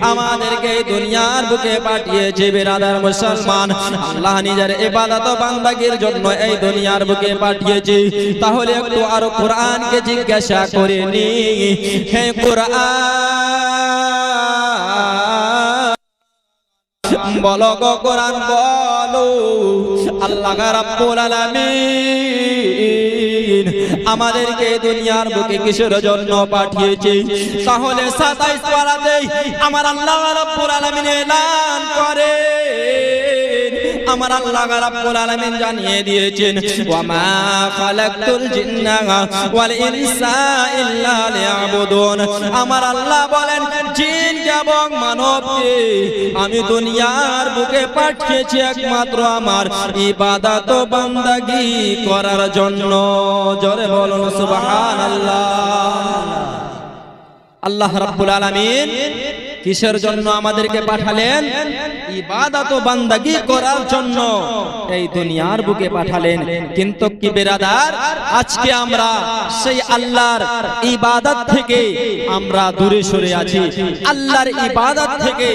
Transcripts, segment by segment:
আমাদেরকে দুনিয়ার বুকে পাঠিয়েছে বেরাদার মুসলমান। আল্লাহ নিজের ইবাদত বান্দাগির জন্য এই দুনিয়ার বুকে পাঠিয়েছে। তাহলে একটু আরও কোরআনকে জিজ্ঞাসা করে নি। হে কোরআন! বলো গো কোরআন, বলো। আল্লাহ রাব্বুল আলামিন। আমাদেরকে দুনিয়ার বুকে কিসের জন্য পাঠিয়েছে? তাহলে 27 পারাতে আমার আল্লাহ রাব্বুল আলামিন এলান করে। আমার আল্লাহ রাব্বুল আলামিন জানিয়ে দিয়েছেন ওয়া মা খালাকতুল জিন্না ওয়াল ইনসা ইল্লা লিয়াবুদুন। আমার আল্লাহ বলেন, জিন এবং মানবকে আমি দুনিয়ার বুকে পাঠিয়েছি একমাত্র আমার ইবাদত বান্দাগি করার জন্য। জোরে বলুন, সুবহানাল্লাহ। আল্লাহ রাব্বুল আলামিন কিসের জন্য আমাদেরকে পাঠালেন? ইবাদত ও বান্দাগি করার জন্য এই দুনিয়ার বুকে পাঠালেন। কিন্তু কি বেরাদার? আজকে আমরা সেই আল্লাহর ইবাদত থেকে আমরা দূরে সরে আছি। আল্লাহর ইবাদত থেকে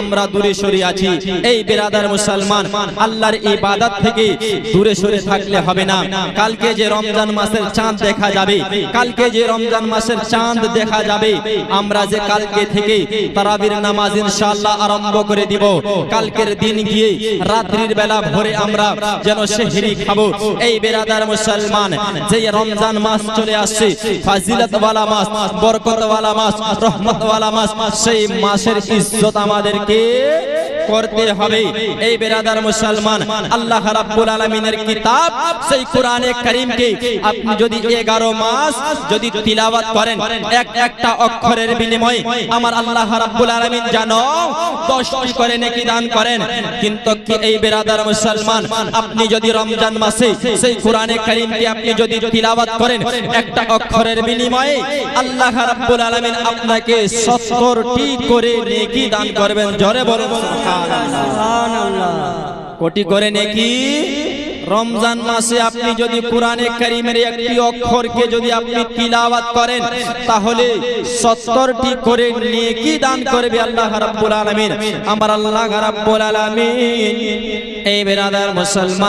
আমরা দূরে সরে আছি। এই বেরাদার মুসলমান, আল্লাহর ইবাদত থেকে দূরে সরে থাকলে হবে না। কালকে যে রমজান মাসের চাঁদ দেখা যাবে, কালকে যে রমজান মাসের চাঁদ দেখা যাবে, আমরা যে কালকে থেকে তারাবির নামাজ ইনশাআল্লাহ আরম্ভ করে দিব। কালকের দিন গিয়ে রাত্রির বেলা ভোরে আমরা যেন সেহরি খাব। এই বেরাদার মুসলমান যে রমজান মাস চলে আসছে ফাজিলত ওয়ালা মাস, বরকতওয়ালা মাস, রহমতওয়ালা মাস, সেই মাসের ইজ্জত আমাদেরকে করতে হবে। এই বেরাদার মুসলমান, আল্লাহ রাব্বুল আলামিনের কিতাব সেই কোরআনে কারীমকে আপনি যদি 11 মাস যদি তিলাওয়াত করেন, এক একটা অক্ষরের বিনিময়ে আমার আল্লাহ রাব্বুল আলামিন জানো 10টি করে নেকি দান করেন। কিন্তু কি এই বেরাদার মুসলমান, আপনি যদি রমজান মাসে সেই কোরআনে কারীমকে আপনি যদি তিলাওয়াত করেন, একটা অক্ষরের বিনিময়ে আল্লাহ রাব্বুল আলামিন আপনাকে 70টি করে নেকি দান করবেন। জোরে বলুন কোটি করে নেকি? রমজান মাসে আপনি যদি কোরআনে কারীমের একটি অক্ষরকে যদি আপনি তিলাওয়াত করেন, তাহলে 70টি করে নেকি দান করবে আল্লাহ রাব্বুল আলামিন। আমার আল্লাহ রাব্বুল আলামিন। এই বেরাদার মুসলমান,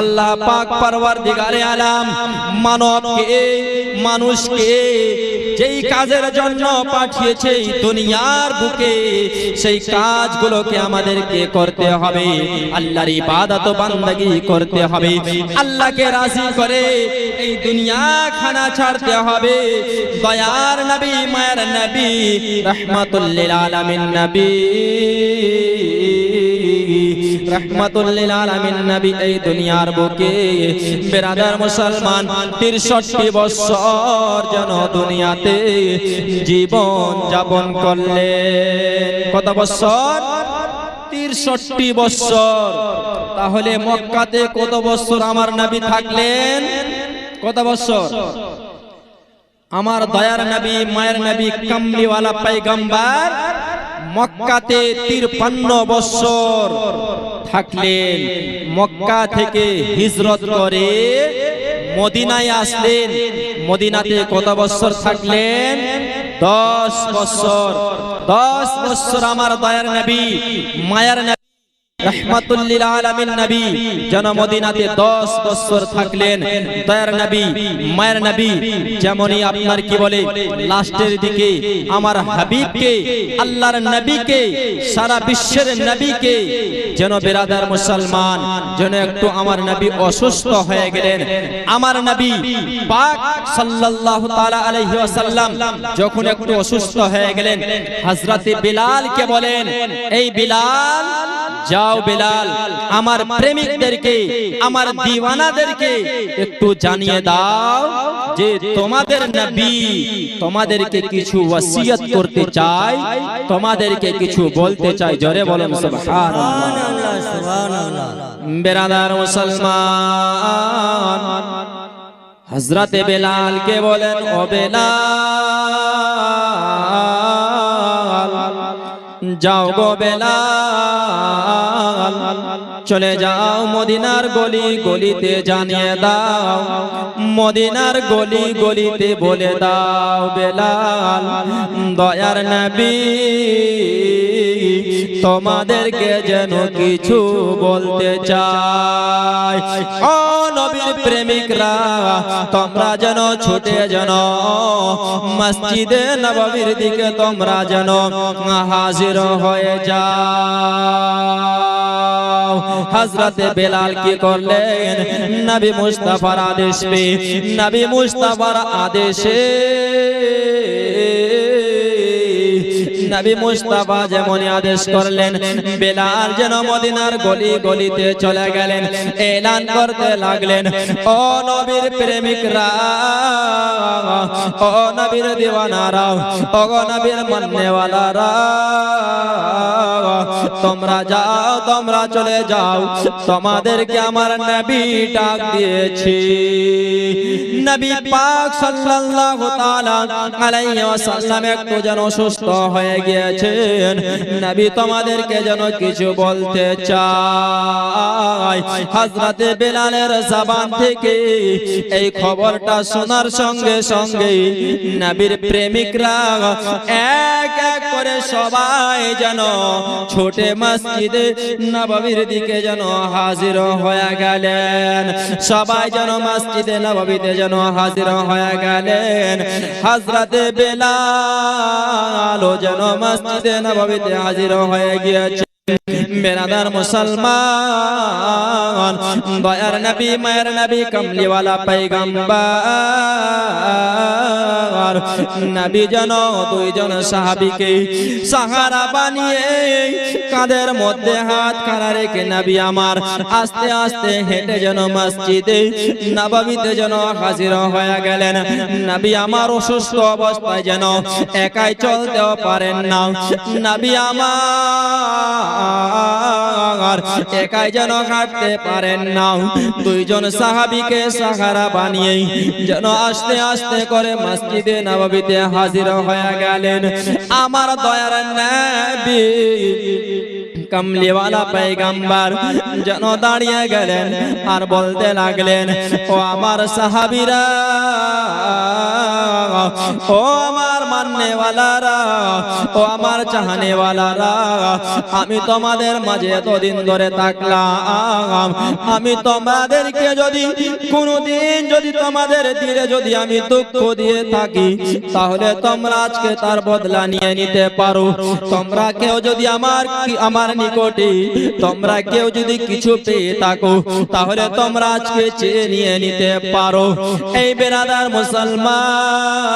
আল্লাহ পাক পরওয়ারদিগারে আলাম, মানবকে, মানুষকে যেই কাজের জন্য পাঠিয়েছে দুনিয়ার বুকে, সেই কাজগুলোকে আমাদেরকে করতে হবে। আল্লাহর ইবাদত ও বান্দাগি করতে হবে। আল্লাহকে রাজি করে এই দুনিয়া খানা ছাড়তে হবে। দয়ার নবী, মায়ের নবী, রহমাতুল্লিল আলামিন নবী। আলামিন নবী এই দুনিয়ার বুকে। বেরাদার মুসলমান 63 বছর যেন দুনিয়াতে জীবন যাপন করলেন। কত বছর 63 বৎসর তাহলে মক্কাতে কত বৎসর আমার নবী থাকলেন? কত বৎসর আমার দয়ার নবী, মায়ের নবী, কামলিওয়ালা পাইগাম্বার মক্কাতে তিরপান্ন বৎসর থাকলেন। মক্কা থেকে হিজরত করে মদিনায় আসলেন। মদিনাতে কত বৎসর থাকলেন? দশ বছর দশ বছর আমার দয়ার নবী মায়ার নবী যেন মদিনাতে 10 বছর থাকলেন। দয়ার নবী, মায়ের নবী, যেমনই আপনার কি বলে, লাস্টের দিকে আমার হাবিবকে, আল্লাহর নবীকে, সারা বিশ্বের নবীকে, যেন বেরাদার মুসলমান, যেন একটু আমার নবী অসুস্থ হয়ে গেলেন। আমার নবী যখন একটু অসুস্থ হয়ে গেলেন, হযরতে বিলালকে বলেন, এই বিলাল যাও বেলাল আমার প্রেমিকদেরকে আমার দিওয়ানাদেরকে একটু জানিয়ে দাও যে তোমাদের নবী তোমাদেরকে কিছু ওসিয়ত করতে চাই তোমাদেরকে কিছু বলতে চাই জোরে বলেন সুবহানাল্লাহ বেরাদার মুসলমান হজরতে বেলালকে বলেন ও বেলাল যাও গো বেলাল। চলে যাও, মদিনার গলি গলিতে জানিয়ে দাও। মদিনার গলি গলিতে বলে দাও, বেলাল, দয়ার নবী, তোমাদেরকে যেন কিছু বলতে চাই। ও নবীর প্রেমিকরা, তোমরা যেন ছুটে যেন মসজিদে নববীর দিকে তোমরা যেন হাজির হয়ে যাও। হজরতে বেলাল কি করলেন? নবী মুস্তাফার আদেশ পে নবী মুস্তাফার আদেশে নবী মুস্তাফা যেমন আদেশ করলেন, বেলাল যেন মদিনার গলি গলিতে চলে গেলেন, এলান করতে লাগলেন। ও নবীর প্রেমিকরা, ও নবীর দিওয়ানারা ও নবীর মান্যওয়ালারা, তোমরা যাও, তোমরা চলে যাও, তোমাদেরকে আমার নবী ডাক দিয়েছি। নবী পাক সাল্লাল্লাহু তাআলা আলাইহি ওয়াসাল্লাম একটু যেন অসুস্থ হয়ে গিয়েছেন। নবী তোমাদেরকে যেন কিছু বলতে চাই হযরতে বেলালের জবান থেকে এই খবরটা শোনার সঙ্গে সঙ্গে নবীর প্রেমিকরা এক এক করে সবাই যেন ছোটে মসজিদে নববীর দিকে যেন হাজির হয়ে গেলেন। সবাই যেন মসজিদে নববীতে যেন হাজির হয়ে গেলেন হজরতে বেলাল যেন মসজিদে নববীতে হাজির হয়ে গিয়েছে বেরাদার মুসলমান দয়ার নবী মায়ের নবী কমলিওয়ালা আর নাবি যেন দুইজন সাহাবিকে সাহারা বানিয়ে কাদের মধ্যে হাত খাড়া রেখে নাবি আমার আস্তে আস্তে হেঁটে যেন মসজিদে নাবাবিতে যেন হাজির হয়ে গেলেন। নাবি আমার অসুস্থ অবস্থায় যেন একাই চলতেও পারেন না। নাবি আমার একাই যেন হাঁটতে পারেন না। দুইজন সাহাবিকে সাহারা বানিয়ে যেন আস্তে আস্তে করে মসজিদে মসজিদে হাজির হয়ে গেলেন। আমার দয়ার নবী, কামলিওয়ালা পেগম্বর যেন দাঁড়িয়ে গেলেন আর বলতে লাগলেন, ও আমার সাহাবিরা ও আমার মাননেওয়ালারা ও আমার চাহনেওয়ালারা, আমি তোমাদের মাঝে এতদিন ধরে থাকলাম। আমি তোমাদেরকে যদি কোনোদিন যদি তোমাদের দিলে যদি আমি দুঃখ দিয়ে থাকি, তাহলে তোমরা আজকে তার বদলা নিয়ে নিতে পারো। তোমরা কেউ যদি আমার আমার নিকটে, তোমরা কেউ যদি কিছু পেয়ে থাকো, তাহলে তোমরা আজকে চেয়ে নিয়ে নিতে পারো। এই বেরাদার মুসলমান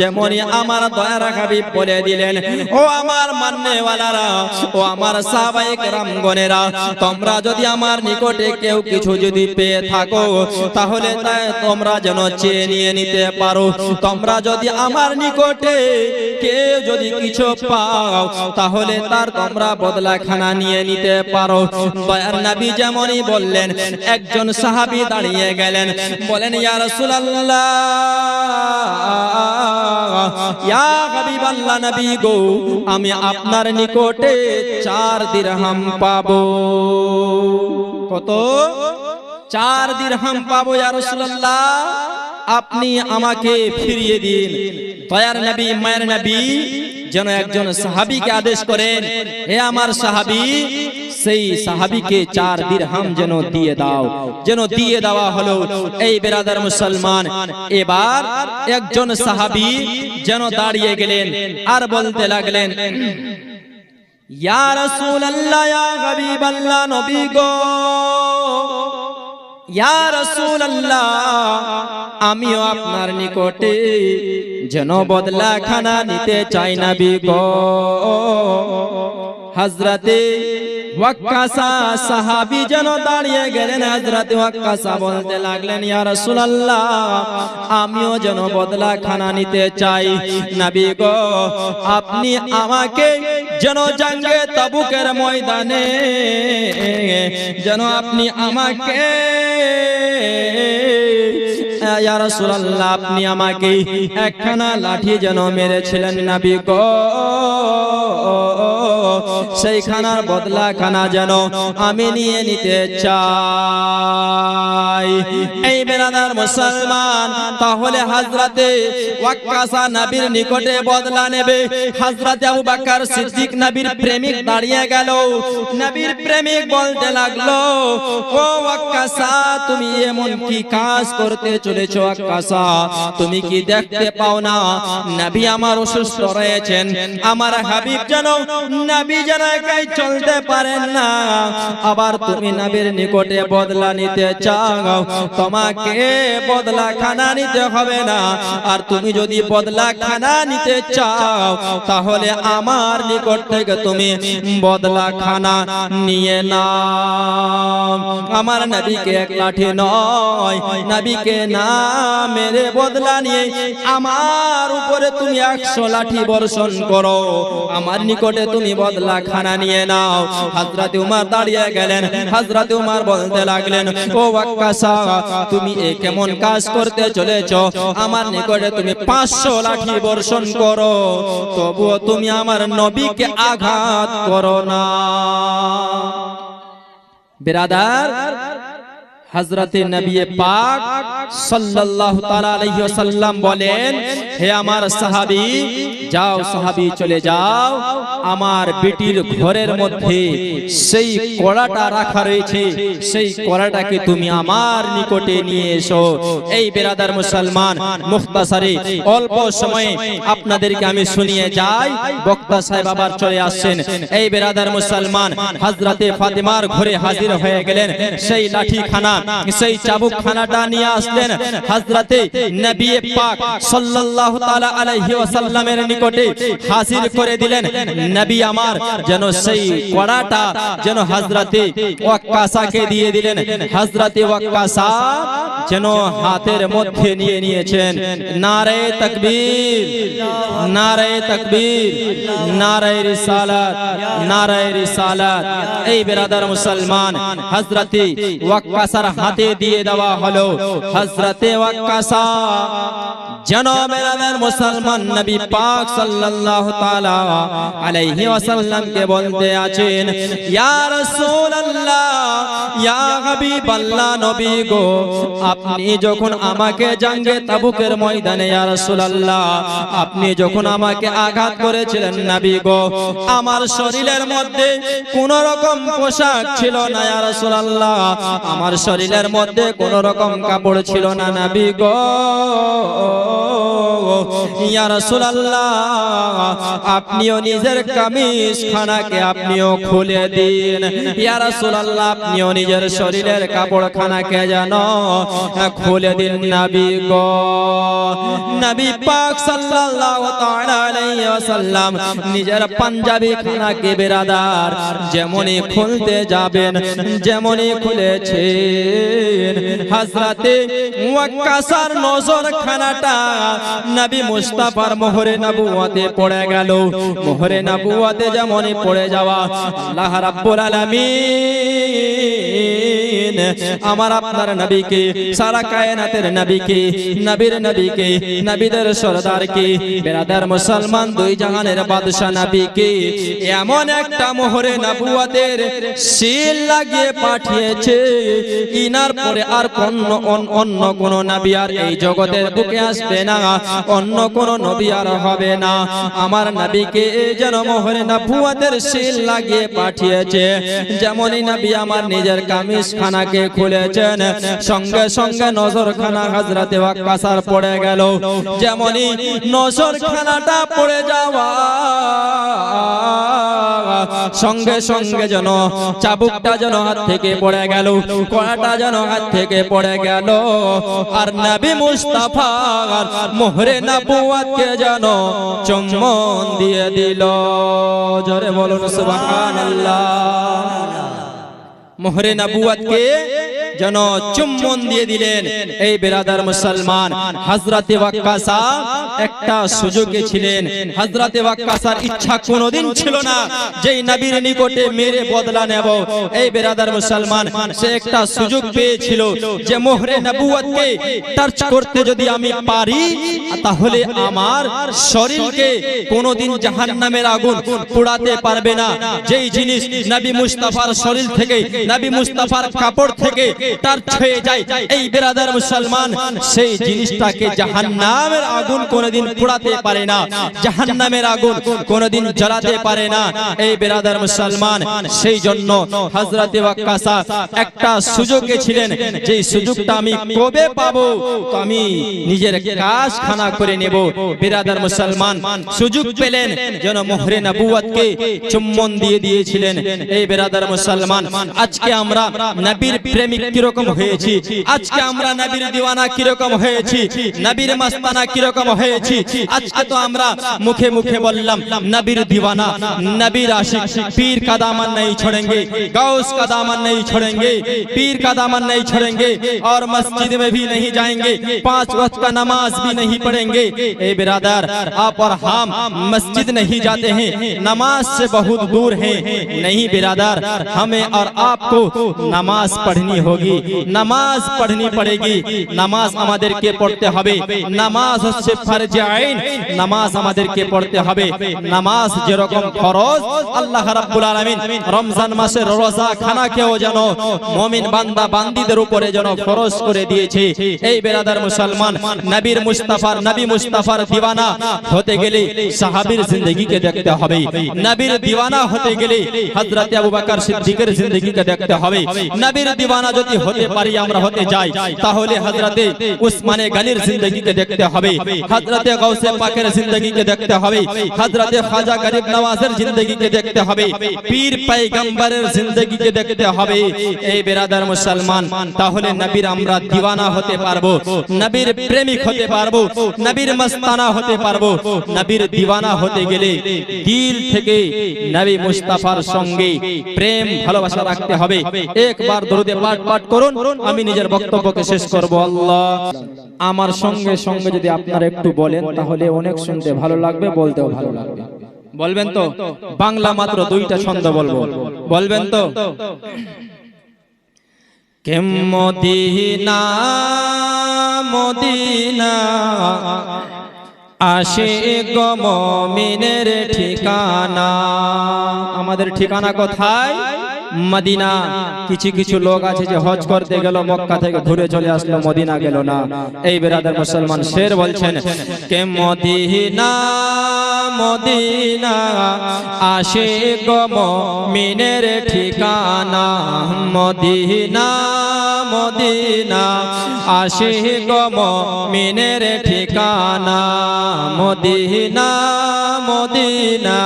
যেমনই আমার দয়ার হাবিব বলে দিলেন, ও আমার মান্যওয়ালারা, ও আমার সাহাবায়ে কেরামগণেরা তোমরা যদি আমার নিকটে কেউ কিছু যদি পেয়ে থাকো, তাহলে তোমরা যেন চেয়ে নিয়ে নিতে পারো। তোমরা যদি আমার নিকটে কেউ যদি কিছু পাও, তাহলে তার তোমরা বদলা খানা নিয়ে নিতে পারো। দয়ার নবী যেমনই বললেন, একজন সাহাবী দাঁড়িয়ে গেলেন, বলেন, ইয়া রাসূলুল্লাহ ইয়া হাবিবাল্লাহ নবী গো, আমি আপনার নিকটে চার দিরহাম পাবো। কত? চার দিরহাম পাবো ইয়া রাসূলুল্লাহ। আপনি আমাকে ফিরিয়ে দিন। দয়ার নবী, মায়ের নবী যেন একজন সাহাবীকে আদেশ করেন, হে আমার সাহাবী সেই সাহাবীকে চার দিরহাম যেন দিয়ে দাও, যেন দিয়ে দেওয়া হলো, এই বেরাদার মুসলমান, এবার একজন সাহাবী যেন দাঁড়িয়ে গেলেন আর বলতে লাগলেন, ইয়া রাসূলুল্লাহ, ইয়া হাবিবাল্লাহ, নবী গো, ইয়া রাসূলুল্লাহ, আমিও আপনার নিকটে যেন বদলা খানা নিতে চাই না বিগো হযরতে ওয়াক্কাসা সাহাবী যেন গেলেন বলতে লাগলেন আমিও যেন বদলা খানা নিতে চাই। নবী গো, আপনি আমাকে যেন জাঙ্গে তাবুকের ময়দানে, যেন আপনি আমাকে, ইয়া আপনি আমাকে একখানা লাঠি যেন মেরেছিলেন, নবী গো। সেই খানার বদলা খানা যেন আমি নিয়ে নিতে চাই। এই বেরাদার মুসলমান, তাহলে হাজরাতে ওয়াক্কাসা নবীর নিকটে বদলা নেবে। হাজরাতে আবু বকর সিদ্দিক নবীর প্রেমিক দাঁড়িয়ে গেল। নবীর প্রেমিক বলতে লাগল, ও ওয়াক্কাসা, তুমি এমন কি কাজ করতে চলেছো ওয়াক্কাসা? তুমি কি দেখতে পাও না? নবী আমার অসুস্থ রয়েছেন। আমার হাবিব যেন নবী যেন একাই চলতে পারেন না। আবার তুমি নবীর নিকটে বদলা নিতে চাও। তোমাকে বদলা খানা নিতে হবে না। আর তুমি যদি বদলা খানা নিতে চাও, তাহলে আমার নিকট থেকে তুমি বদলা খানা নিয়ে নাও। আমার নবীকে এক লাঠি নয়, নবীকে না মেরে বদলা নিয়ে আমার উপরে তুমি একশো লাঠি বর্ষণ করো। আমার নিকটে তুমি বদলা খানা নিয়ে নাও। হাজরাতে উমার দাঁড়িয়ে গেলেন। হাজরাতে উমার বলতে লাগলেন, ও তুমি এ কেমন কাজ করতে চলেছ? আমার নিকটে তুমি পাঁচশো লাঠি বর্ষণ করো। তবুও তুমি আমার নবীকে আঘাত করো না। বিরাদার হজরতে নবী পাক সাল্লাল্লাহু তাআলা আলাইহি ওয়াসাল্লাম বলেন হে আমার সাহাবী, যাও সাহাবী চলে যাও। আমার বেটির ঘরের মধ্যে সেই কড়াটা রাখা রয়েছে। সেই কড়াটাকে তুমি আমার নিকটে নিয়ে এসো। এই বেরাদার মুসলমান মুখতাসারে অল্প সময়ে আপনাদেরকে আমি শুনিয়ে যাই। বক্তা সাহেব আবার চলে আসছেন। এই বেরাদার মুসলমান, হাজরাতে ফাতেমার ঘরে হাজির হয়ে গেলেন। সেই লাঠি খানা সেই চাবুক খানাটা নিয়ে আসলেন। হাজরাতে নবী পাক সাল্লাল্লাহু তাআলা আলাইহি ওয়াসাল্লামের নিকটে হাজির করে দিলেন, নবী আমার, যেন সেই কড়াটা যেন হযরতে ওয়াক্কাসাকে দিয়ে দিলেন, হযরতে ওয়াক্কাসা যেন হাতের মধ্যে নিয়ে নিয়েছেন। নারে তাকবীর নারে তাকবীর, নারে রিসালাত নারে রিসালাত। এই বেরাদার মুসলমান, হযরতে ওয়াক্কাসার হাতে দিয়ে দেওয়া হলো, হযরতে ওয়াক্কাসা, যেন বেরাদার মুসলমান নবী পাক সাল্লাল্লাহু তাআলা আলাইহি ওয়াসাল্লাম কে বলতে আছেন, ইয়া রাসূলুল্লাহ, ইয়া হাবিবাল্লাহ নবী গো, আপনি যখন আমাকে জাঙ্গে তাবুকের ময়দানে, ইয়া রাসূলুল্লাহ, আপনি যখন আমাকে আঘাত করেছিলেন নবী গো, আমার শরীরের মধ্যে কোন রকম পোশাক ছিল না, ইয়া রাসূলুল্লাহ, আমার শরীরের মধ্যে কোন রকম কাপড় ছিল না, নবী গো। আপনিও নিজের কামিজ খানাকে আপনিও খুলে দিন। ইয়া রাসূলুল্লাহ, আপনিও নিজের শরীরের কাপড় খানাকে জানো খুলে দিন নবী গো। নিজের পাঞ্জাবি খানাকে বেরাদার, যেমনই খুলতে যাবেন, যেমনই খুলেছেন। ওয়াক্কাসার নজর খানাটা নবী মুস্তাফার মোহরে নবুয়তে পড়ে গেল। মোহরে নবুয়তে যেমন পড়ে যাওয়া আল্লাহ রাব্বুল আলামিন আমার আপনার নবীকে, সারা কায়নাতের নবীকে, নবীর নবীকে, নবীদের সরদারকে, বেরাদার মুসলমান দুই জাহানের বাদশা নবীকে, এমন একটা মোহরে নবুয়াতের সিল লাগিয়ে পাঠিয়েছে ইনার পরে আর অন্য অন- অন্য কোন নবী আর এই জগতের বুকে আসবে না, অন্য কোন নবী আর হবে না। আমার নবীকে যেন মোহরে নবুয়াতের সিল লাগিয়ে পাঠিয়েছে, যেমনই নবী আমার নিজের কামিজ খানাকে খুলেছেন। সঙ্গে সঙ্গে নজর খানা হাজরাতে ওয়াক্কাসার পড়ে গেল। যেমনই নজর খানাটা পড়ে যাওয়া। সঙ্গে সঙ্গে যেন চাবুকটা যেন হাত থেকে পড়ে গেল। কড়াটা যেন হাত থেকে পড়ে গেল। আর নবী মুস্তাফা মোহরে নবুয়াতকে যেন চুম্বন দিয়ে দিল। জোরে বলুন সুবহানাল্লাহ। মোহরে নবুয়াতকে যেন চুম্বন দিয়ে দিলেন। এই বেরাদার মুসলমান, হজরতে ওয়াক্কাসা একটা সুযোগে ছিলেন। হজরতে ওয়াক্কাসার ইচ্ছা কোনোদিন ছিল না যেই নবীর নিকটে মেরে বদলা নেব। এই বেরাদার মুসলমান, সে একটা সুযোগ পেয়েছিল যে মোহরে নবুয়তকে টাচ করতে যদি আমি পারি, তাহলে আমার শরীরকে কোনোদিন জাহান্নামের আগুন পোড়াতে পারবে না। যেই জিনিস নবী মুস্তাফার শরীর থেকে, নবী মুস্তাফার কাপড় থেকে টাচ হয়ে যায়। এই বেরাদার মুসলমান, সেই জিনিসটাকে জাহান্নামের আগুন কোনোদিন পোড়াতে পারে না। জাহান্নামের আগুন জ্বালাতে পারে না। এই বেরাদার মুসলমান, সেই জন্য একটা সুযোগে ছিলেন। যেই সুযোগটা আমি কবে পাবো আমি নিজের কাজ খানা করে নেব। বেরাদার মুসলমান, সুযোগ পেলেন যেন মোহরে চুম্বন দিয়ে দিয়েছিলেন। এই বেরাদার মুসলমান, আজকে আমরা নবীর প্রেমিক কিরকম হয়েছি? আজকে আমরা নবীর দিওয়ানা কিরকম হয়েছি? নবীর মাস্তানা কিরকম হয়েছি? আজকে তো আমরা মুখে মুখে বললাম নবীর دیوانہ نبیر عاشق پیر کا دامن نہیں چھڑیں گے گاؤس کا دامن نہیں چھڑیں گے پیر کا دامن نہیں چھڑیں گے اور مسجد میں بھی نہیں جائیں گے پانچ وقت کا نماز بھی نہیں پڑھیں گے اے برادر آپ اور ہم مسجد نہیں جاتے ہیں نماز سے بہت دور ہیں نہیں برادر ہمیں اور آپ کو نماز پڑھنی ہوگی۔ होगी नमाज पढ़नी पड़ेगी নামাজ আমাদেরকে পড়তে হবে নামাজ হচ্ছে ফরজে আইন নামাজ আমাদেরকে পড়তে হবে নামাজ যেরকম ফরজ আল্লাহ রাব্বুল আলামিন রমজান মাসের রোজা খানাকেও যেন মুমিন বান্দা বান্দীদের উপরে যেন ফরজ করে দিয়েছে এই বেরাদার মুসলমান নবীর মুস্তাফার নবী মুস্তাফার দিওয়ানা হতে গেলে সাহাবীর জিন্দেগিকে দেখতে হবে নবীর দিওয়ানা হতে গেলে হযরত আবু বকর সিদ্দিকের জিন্দেগিকে দেখতে হবে নবীর দিওয়ানা যদি হতে পারি, আমরা হতে যাই। তাহলে হযরতে উসমানে গনির জিন্দেগিকে দেখতে হবে। হযরতে গাউসে পাকের জিন্দেগিকে দেখতে হবে। হযরতে খাজা গরিব নওয়াজের জিন্দেগিকে দেখতে হবে। পীর পয়গম্বরের জিন্দেগিকে দেখতে হবে। এই বেরাদার মুসলমান, তাহলে নবীর আমরা দিওয়ানা হতে পারব, নবীর প্রেমিক হতে পারব, নবীর মস্তানা হতে পারব। নবীর দিওয়ানা হতে গেলে দিল থেকে নবী মুস্তাফার সঙ্গে প্রেম, ভালোবাসা রাখতে হবে। একবার দরুদে পাঠ করুন, আমি নিজের বক্তব্যকে শেষ করব, আল্লাহ। আমার সঙ্গে সঙ্গে যদি আপনারা একটু বলেন, তাহলে অনেক শুনতে ভালো লাগবে, বলতেও ভালো লাগবে। বলবেন তো? বাংলা মাত্র দুইটা ছন্দ বলব। বলবেন তো? কেম মদিনা মদিনা, আসে গমিনের ঠিকানা। আমাদের ঠিকানা কোথায়? মদিনা। কিছু কিছু লোক আছে যে হজ করতে গেল, মক্কা থেকে ঘুরে চলে আসলো, মদিনা গেল না। এই বেরাদার মুসলমান শের বলছেন, কে মদিনা মদিনা, আসে গম মিনের ঠিকানা, মদিনা। মদিনা আসে গম মিনের ঠিকানা। মদিনা মদিনা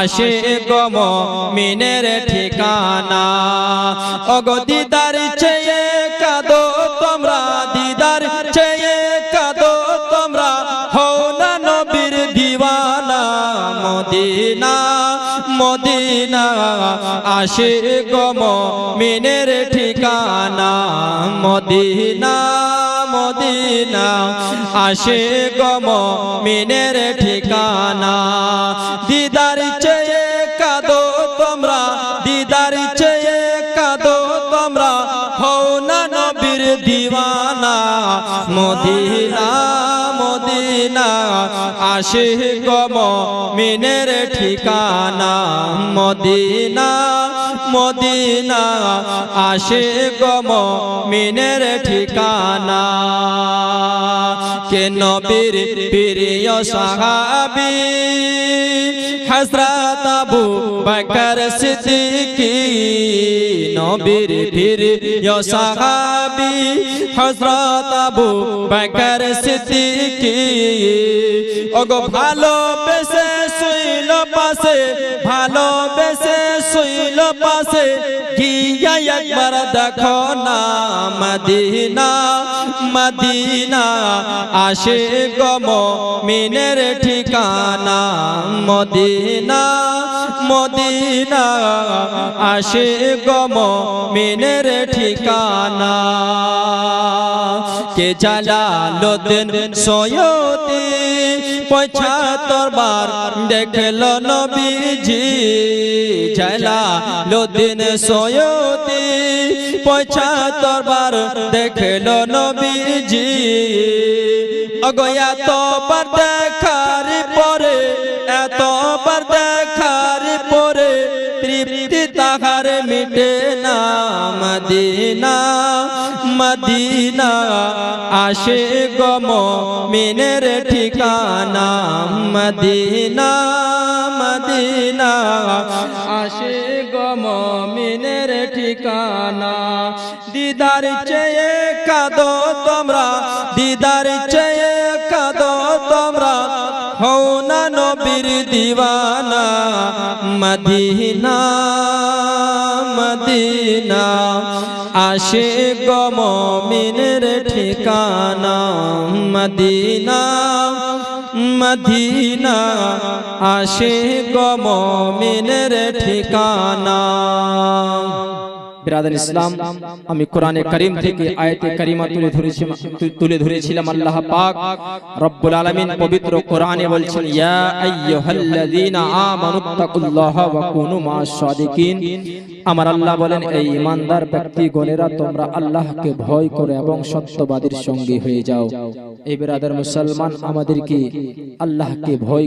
আসে গম মিনের ঠিকানা। অগদিদার চেয়ে আসে গম মিনের ঠিকানা মদিনা মদিনা। আসে গম মিনের ঠিকানা। দিদার চেয়ে কাদো তোমরা, দিদার চেয়ে কাদো তোমরা। হও না নবীর দিওয়ানা। মদিনা মদিনা। আসে গম মিনের ঠিকানা মদিনা। মদিনা আসে গম মিনের ঠিকানা। কে নবীর প্রিয় সাহাবী? হযরত আবু বকর সিদ্দিকী, নবীর প্রিয় সাহাবী। হযরত আবু বকর সিদ্দিকী, ওগো ভালোবেসে শুইল পাশে ভালোবেসে রসুল পাশে গিয়া একবার দেখো না মদিনা মদিনা আসে গম মিনের ঠিকানা, মদিনা মদিনা আসে গম মিনের ঠিকানা। কে জালালুদ্দিন সৈয়দি পঁচাত্তর বার দেখল নবীজি জালালুদ্দিন সৈয়দি পঁচাত্তর বার দেখল নবীজি। অগয়া তো বার দেখার পরে, এত বার দেখার পরে, তৃপ্তি তাহার মিটে না মদিনা। মদিনা আসে গম মিনের ঠিকানা মদিনা। মদিনা। আসে গম মিনের ঠিকানা। দিদার চেয়ে কাদো তোমরা, দিদার চেয়ে কাদো তোমরা। হও না নবীর দিওয়ানা, মদিনা মদিনা। আসে গম মিনের ঠিকানা, মদিনা। মদিনা আশে গম মিনের ঠিকানা। বিরাদার ইসলাম, আমি কোরআনে করিম থেকে আয়াতে কারিমা তুলে ধরেছি তুলে ধরেছিলাম আল্লাহ পাক। রব্বুল আলামিন পবিত্র কোরআনে বলছেন, ইয়া আইয়ুহাল্লাযীনা আমানুত্তাকুল্লাহ ওয়া কুনু মা'আস সাদিকিন। আমার আল্লাহ বলেন, এই ইমানদার ব্যক্তিগণেরা তোমরা আল্লাহকে ভয় করে এবং সত্যবাদীর সঙ্গী হয়ে যাও। এই বিরাদার মুসলমান আমাদেরকে আল্লাহকে ভয়